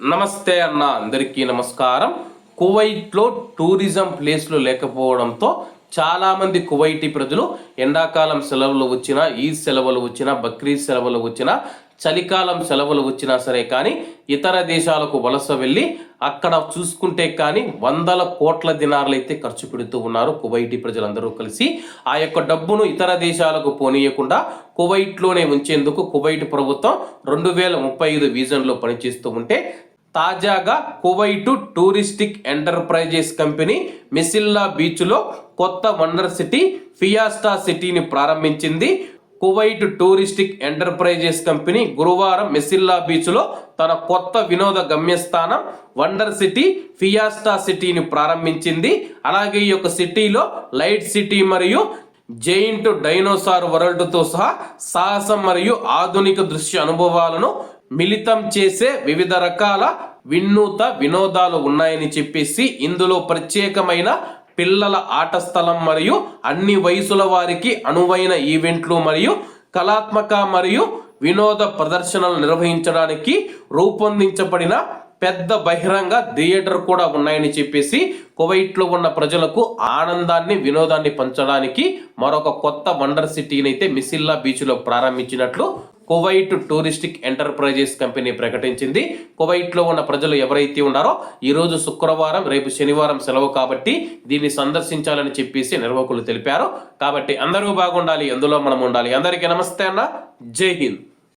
నమస్తే అన్న అందరికీ నమస్కారం. కువైట్లో టూరిజం ప్లేస్లు లేకపోవడంతో చాలామంది కువైటీ ప్రజలు ఎండాకాలం సెలవులు వచ్చినా ఈద్ సెలవులు వచ్చినా బక్రీద్ సెలవులు వచ్చినా చలికాలం సెలవులు వచ్చినా సరే కానీ ఇతర దేశాలకు వలస వెళ్ళి అక్కడ చూసుకుంటే కానీ వందల కోట్ల దినార్లు అయితే ఖర్చు పెడుతూ ఉన్నారు కువైటీ ప్రజలందరూ కలిసి. ఆ యొక్క డబ్బును ఇతర దేశాలకు పోనీయకుండా కువైట్లోనే ఉంచేందుకు కువైట్ ప్రభుత్వం రెండు వేల ముప్పై ఐదు విజన్లో పనిచేస్తూ ఉంటే తాజాగా Kuwait touristic enterprises company Messilah బీచ్లో కొత్త వండర్ సిటీ ఫియాస్టా సిటీని ప్రారంభించింది. కువైట్ టూరిస్టిక్ ఎంటర్ప్రైజెస్ కంపెనీ గురువారం మెసిల్లా బీచ్లో తన కొత్త వినోద గమ్యస్థానం వండర్ సిటీ ఫియాస్టా సిటీని ప్రారంభించింది. అలాగే ఈ యొక్క సిటీలో లైట్ సిటీ మరియు జైంట్ డైనోసార్ వరల్డ్తో సహా సాహసం మరియు ఆధునిక దృశ్య అనుభవాలను మిళితం చేసే వివిధ రకాల వినూత వినోదాలు ఉన్నాయని చెప్పేసి ఇందులో ప్రత్యేకమైన పిల్లల ఆట స్థలం మరియు అన్ని వయసుల వారికి అనువైన ఈవెంట్లు మరియు కళాత్మక మరియు వినోద ప్రదర్శనలు నిర్వహించడానికి రూపొందించబడిన పెద్ద బహిరంగ థియేటర్ కూడా ఉన్నాయని చెప్పేసి కువైట్లో ఉన్న ప్రజలకు ఆనందాన్ని వినోదాన్ని పంచడానికి మరొక కొత్త వండర్ సిటీని అయితే మిసిల్లా బీచ్లో ప్రారంభించినట్లు కువైట్ టూరిస్టిక్ ఎంటర్ప్రైజెస్ కంపెనీ ప్రకటించింది. కువైట్లో ఉన్న ప్రజలు ఎవరైతే ఉన్నారో ఈ రోజు శుక్రవారం రేపు శనివారం సెలవు కాబట్టి దీన్ని సందర్శించాలని చెప్పేసి నిర్వాహకులు తెలిపారు. కాబట్టి అందరూ బాగుండాలి అందులో మనం ఉండాలి. అందరికీ నమస్తే అన్న. జై హింద్.